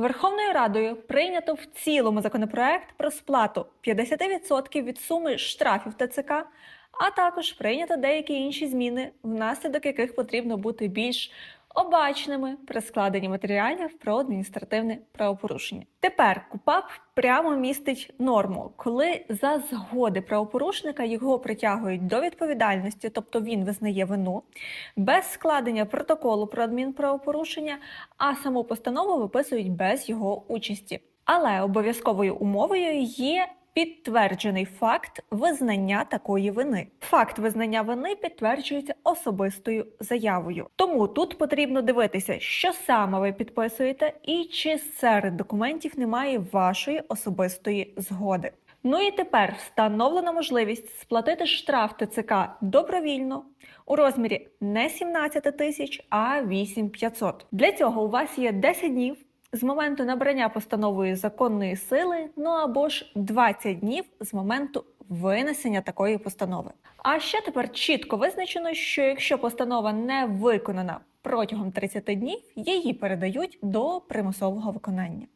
Верховною Радою прийнято в цілому законопроект про сплату 50% від суми штрафів ТЦК, а також прийнято деякі інші зміни, внаслідок яких потрібно бути більш обачними при складенні матеріалів про адміністративне правопорушення. Тепер КУПАП прямо містить норму, коли за згоди правопорушника його притягують до відповідальності, тобто він визнає вину, без складення протоколу про адмінправопорушення, а саму постанову виписують без його участі. Але обов'язковою умовою є підтверджений факт визнання такої вини. Факт визнання вини підтверджується особистою заявою. Тому тут потрібно дивитися, що саме ви підписуєте, і чи серед документів немає вашої особистої згоди. Ну і тепер встановлена можливість сплатити штраф ТЦК добровільно у розмірі не 17 тисяч, а 8500. Для цього у вас є 10 днів з моменту набрання постановою законної сили, ну або ж 20 днів з моменту винесення такої постанови. А ще тепер чітко визначено, що якщо постанова не виконана протягом 30 днів, її передають до примусового виконання.